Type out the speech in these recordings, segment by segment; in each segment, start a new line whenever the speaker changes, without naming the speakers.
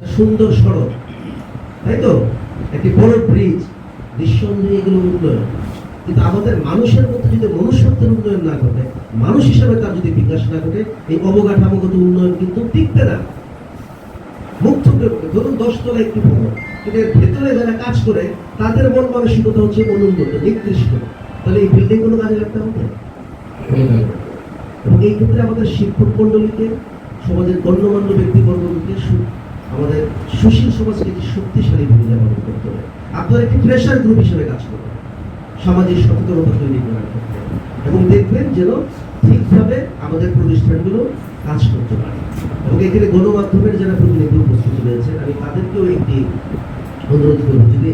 সুন্দর সড়ক। তাই তো? একটি বড় ব্রিজ নিঃসন্দেহে এগুলো উন্নয়ন। কিন্তু আমাদের মানুষের মধ্যে যদি মনুষ্যত্বের উন্নয়ন না ঘটে মানুষ হিসাবে তার যদি বিকাশ না ঘটে এই অবকাঠামোগত উন্নয়ন কিন্তু টিকবে না। মুক্ত ধরুন দশতলা একটি ভবন। কিন্তু এর ভেতরে যারা কাজ করে তাদের মন মানসিকতা হচ্ছে অনুন্নত নির্দিষ্ট তাহলে এই বিল্ডিং কোনো কাজে লাগতে হবে? এবং এই ক্ষেত্রে আমাদের শিক্ষক মন্ডলীকে সমাজের গণ্যমান্য ব্যক্তিবর্গকে আমাদের সুশীল সমাজকে একটি শক্তিশালী ভূমিকা পালন করতে হবে। আপনারা একটি প্রেশার গ্রুপ হিসেবে কাজ করবেন। সামাজিক সচেতনতা তৈরি করার ক্ষেত্রে। এবং দেখবেন যেন ঠিকভাবে আমাদের প্রতিষ্ঠানগুলো কাজ করতে পারে। এবং এখানে গণমাধ্যমের যারা প্রতিনিধি উপস্থিত রয়েছে আমি তাদেরকেও একটি অনুরোধ করব। যদি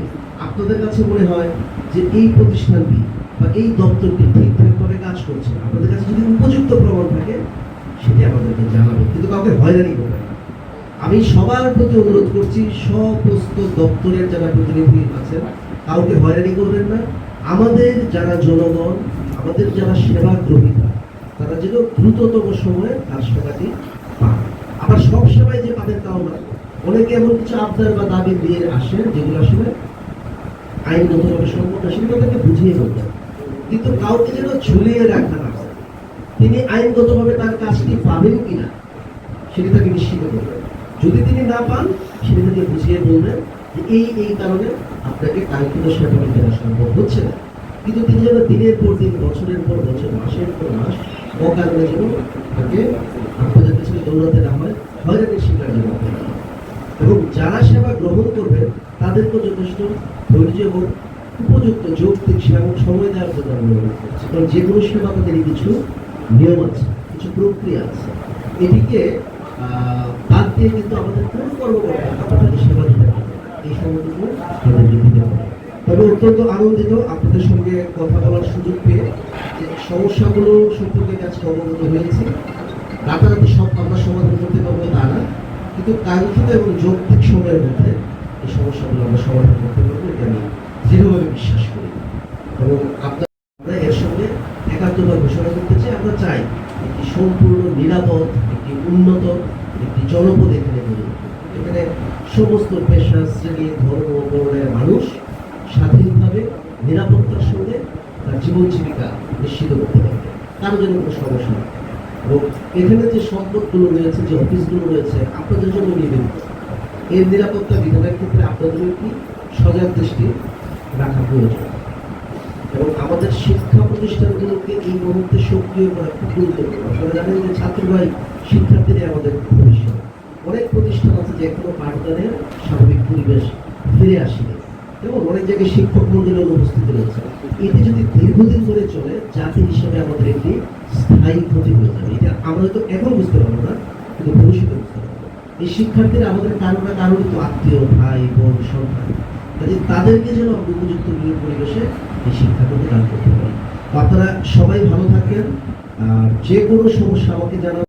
আপনাদের কাছে মনে হয় যে এই প্রতিষ্ঠানটি বা এই দপ্তরটি ঠিকঠাকভাবে কাজ করছে, আপনাদের কাছে যদি উপযুক্ত প্রমাণ থাকে, সেটি আমাদেরকে জানাবেন। কিন্তু কাউকে হয়রানি করবেন না। আমি সবার প্রতি অনুরোধ করছি, সমস্ত দপ্তরের যারা প্রতিনিধি আছেন, কাউকে হয়রানি করবেন না। আমাদের যারা জনগণ, আমাদের যারা সেবা গ্রহীতা তারা যেন দ্রুততম সময়ে কাজ টাকাটি পান। আবার সব সেবাই যে পাবেন তাও না অনেকে এমন কিছু আবদার বা দাবি দিয়ে আসেন যেগুলো আসলে আইনগতভাবে সম্মত সেগুলো তাদেরকে বুঝিয়ে বলতেন কিন্তু কাউকে যেন ঝুলিয়ে রাখা না তিনি আইনগতভাবে তার কাজটি পাবেন কিনা, সেটি তাকে নিশ্চিত করবেন যদি তিনি না পান, সেটি তাকে বুঝিয়ে বলবেন যে এই এই কারণে আপনাকে কাঙ্ক্ষিত সেবাটি দেওয়া সম্ভব হচ্ছে না। কিন্তু তিনি যেন দিনের পর দিন, বছরের পর বছর, মাসের পর মাস অকারণে যেন তাকে আপনাদের পিছনে দৌড়াতে না হয়, হয়রানির শিকার যেন এবং যারা সেবা গ্রহণ করবেন তাদেরকে যথেষ্ট ধৈর্য এবং উপযুক্ত যৌক্তিক সেবা সময় দেওয়ার জন্য আমি অনুরোধ করছি। কারণ যে কোনো সেবা তাদের কিছু নিয়ম আছে, কিছু প্রক্রিয়া আছে। এটিকে বাদ দিয়ে কিন্তু আমাদের কোনো কর্মকর্তা আপনাদের সেবা দিতে পারে এই সময়টুকু তাদেরকে দিতে হবে তবে অত্যন্ত আনন্দিত আপনাদের সঙ্গে কথা বলার সুযোগ পেয়ে যে সমস্যাগুলো সম্পর্কে কাছে অবগত হয়েছি। রাতারাতি সব আমরা সমাধান করতে পারব তা না, কিন্তু কাঙ্ক্ষিত এবং যৌক্তিক সময়ের মধ্যে এই সমস্যাগুলো আমরা সমাধান করতে পারব এটা আমি দৃঢ়ভাবে বিশ্বাস করি। এবং আপনার আমরা এর সঙ্গে একাত্মতা ঘোষণা করতে চাই, আমরা চাই একটি সম্পূর্ণ নিরাপদ, একটি উন্নত, একটি জনপদ এখানে উঠুক। এখানে সমস্ত পেশা শ্রেণি, ধর্ম, বর্ণের মানুষ স্বাধীনভাবে, নিরাপত্তার সঙ্গে তার জীবন জীবিকা নিশ্চিত করতে পারবে কারও যেন কোনো সমস্যা না থাকে। এবং এখানে যে সম্পদগুলো রয়েছে, যে অফিসগুলো রয়েছে, আপনাদের জন্য নিবেদিত এর নিরাপত্তা বিধানের ক্ষেত্রে আপনাদের একটি সজাগ দৃষ্টি রাখা প্রয়োজন এবং আমাদের শিক্ষা প্রতিষ্ঠানগুলোকে এই মুহূর্তে সক্রিয় করা খুব গুরুত্বপূর্ণ আপনারা জানেন যে ছাত্ররাই শিক্ষার্থীরাই আমাদের ভবিষ্যৎ। অনেক প্রতিষ্ঠান আছে যে এখনও পাঠদানের স্বাভাবিক পরিবেশ ফিরে আসেনি এবং অনেক জায়গায় শিক্ষক মন্ডলী অনুপস্থিত রয়েছে। এটি যদি দীর্ঘদিন ধরে চলে, জাতি হিসেবে আমাদের একটি স্থায়ী ক্ষতি হয়ে যাবে। এটা আমরা তো এখন বুঝতে পারব না, কিন্তু ভবিষ্যতে বুঝতে পারব। এই শিক্ষার্থীরা আমাদের কারও না কারোর তো আত্মীয়, ভাই, বোন, সন্তান। কাজে তাদেরকে যেন উপযুক্ত পরিবেশে এই শিক্ষা দান করতে পারি। আপনারা সবাই ভালো থাকেন, আর যে কোনো সমস্যা আমাকে জানান